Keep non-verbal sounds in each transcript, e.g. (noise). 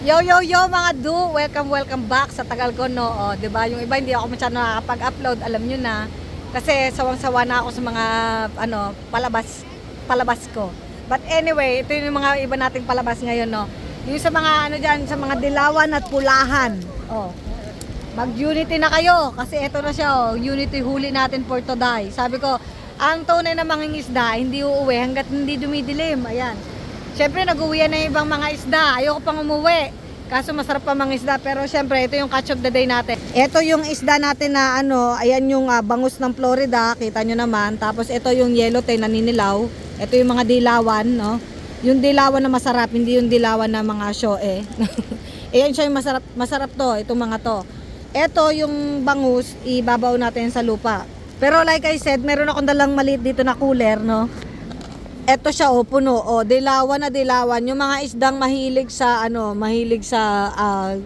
Yo, yo, yo mga do! Welcome, welcome back sa tagal ko, no? O, di ba? Yung iba hindi ako masyado nakakapag-upload, alam nyo na. Kasi sawang-sawa na ako sa mga, ano, palabas, palabas ko. But anyway, ito yung mga iba nating palabas ngayon, no? Yung sa mga, ano dyan, sa mga dilawan at pulahan. Oh. Mag-unity na kayo kasi ito na siya, oh, unity huli natin for today. Sabi ko, ang tunay na mangingisda, hindi uuwi hanggat hindi dumidilim. Ayan. Siyempre, nag-uwian na ibang mga isda. Ayoko pang umuwi. Kaso masarap pa mga isda. Pero siyempre, ito yung catch of the day natin. Ito yung isda natin na ano, ayan yung ah, bangus ng Florida. Kita nyo naman. Tapos ito yung yellowtail na ninilaw. Ito yung mga dilawan, no? Yung dilawan na masarap, hindi yung dilawan na mga shoe. (laughs) ayan siya yung masarap, masarap to, itong mga to. Ito yung bangus, ibabaw natin sa lupa. Pero like I said, meron akong dalang maliit dito na cooler, no? Eto siya oh, puno. Oh, dilawan na dilawan. Yung mga isdang mahilig sa ano, mahilig sa ah,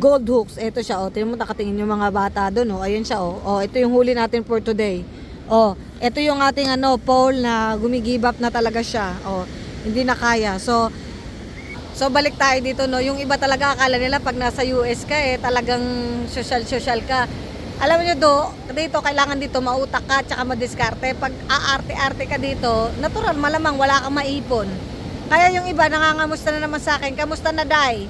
gold hooks. Eto siya oh. Tingnan mo nakatingin yung mga bata doon oh. Ayun siya oh. Oh, ito yung huli natin for today. Oh, ito yung ating ano, pole na gumigibap na talaga siya. Oh, hindi na kaya. So, So balik tayo dito no, yung iba talaga akala nila pag nasa US ka eh talagang social-social ka. Alam niyo do, dito kailangan dito mautak ka tsaka madiskarte. Pag aarte-arte ka dito, natural malamang wala kang maipon. Kaya yung iba nangangamusta na naman sa akin, kamusta na Day?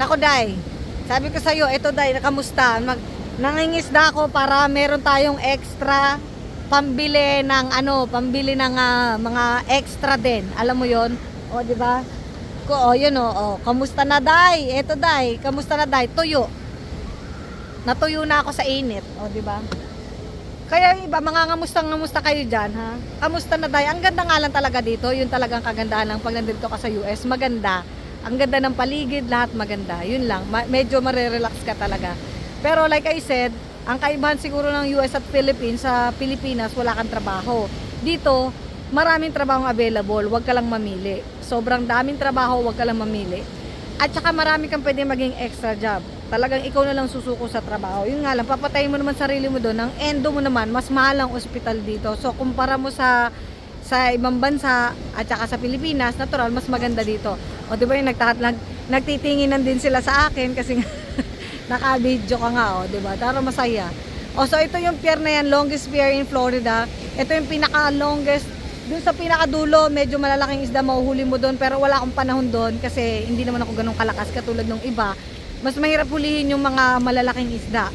Nako Day, sabi ko sa iyo, eto Day, kamusta? Mag, nangingisda ako para meron tayong extra pambili ng ano, pambili ng ah, mga extra din. Alam mo 'yon? O, di ba? Ko, oh, yun oh, oh. Kamusta na, Day? Eto, Day. Kamusta na, Day? Tuyo. Natuyo na ako sa init. O, di ba? Kaya iba, mga ngamusta kayo dyan, ha? Kamusta na, Day? Ang ganda nga lang talaga dito. Yun talagang kagandahan ng pag nandito ka sa US. Maganda. Ang ganda ng paligid, lahat maganda. Yun lang. Ma- medyo marerelax ka talaga. Pero like I said, ang kaibahan siguro ng US at Philippines, sa Pilipinas, wala kang trabaho. Dito, maraming trabaho available, wag ka lang mamili. Sobrang daming trabaho, wag ka lang mamili. At saka marami kang pwede maging extra job. Talagang ikaw na lang susuko sa trabaho. Yun nga lang, papatayin mo naman sarili mo doon. Ang endo mo naman, mas mahal ang ospital dito. So, kumpara mo sa sa ibang bansa at saka sa Pilipinas, natural, mas maganda dito. O, di ba yung nagtahat, nag, nagtitinginan din sila sa akin kasi (laughs) naka-video ka nga, o, di ba? Tara masaya. O, so ito yung pier na yan, longest pier in Florida. Ito yung pinaka-longest doon sa pinakadulo, medyo malalaking isda mahuhuli mo doon pero wala akong panahon doon kasi hindi naman ako ganun kalakas katulad ng iba. Mas mahirap hulihin yung mga malalaking isda.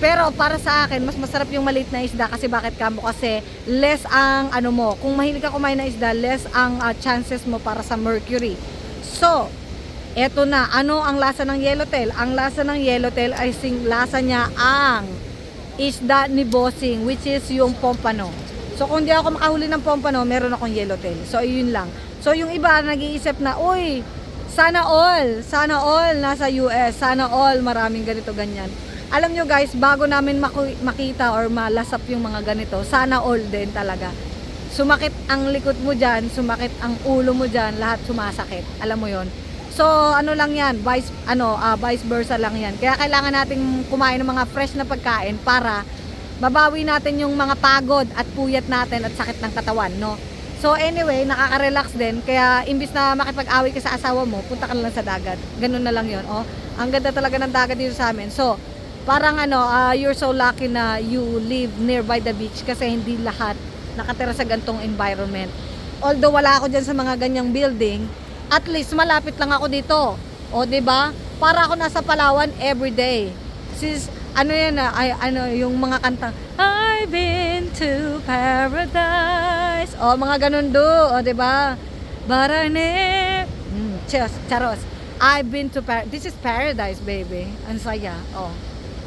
Pero para sa akin, mas masarap yung maliit na isda kasi bakit kamo? Kasi less ang ano mo, kung mahilig ka kumain ng isda, less ang ah, chances mo para sa mercury. So, eto na, ano ang lasa ng yellowtail? Ang lasa ng yellowtail ay sing lasa niya ang isda ni bossing which is yung pompano. So kung di ako makahuli ng pompano, meron akong yellowtail. So yun lang. So yung iba nag-iisip na, uy, sana all, sana all nasa US, sana all maraming ganito ganyan. Alam nyo guys, bago namin makita or malasap yung mga ganito, sana all din talaga. Sumakit ang likod mo dyan, sumakit ang ulo mo dyan, lahat sumasakit. Alam mo yon. So ano lang yan, vice, ano, ah, vice versa lang yan. Kaya kailangan nating kumain ng mga fresh na pagkain para mabawi natin yung mga pagod at puyat natin at sakit ng katawan, no? So anyway, nakaka-relax din. Kaya imbis na makipag-away ka sa asawa mo, punta ka na lang sa dagat. Ganun na lang yon. Oh, ang ganda talaga ng dagat dito sa amin. So, parang ano, ah, you're so lucky na you live nearby the beach kasi hindi lahat nakatira sa gantong environment. Although wala ako dyan sa mga ganyang building, at least malapit lang ako dito. O, 'di ba? Para ako nasa Palawan every day. Sis, ano yan na, ay, ano, yung mga kanta, I've been to paradise. O, mga ganun do, o, di ba? Never, mm, charos. I've been to paradise. This is paradise, baby. Ang saya. O.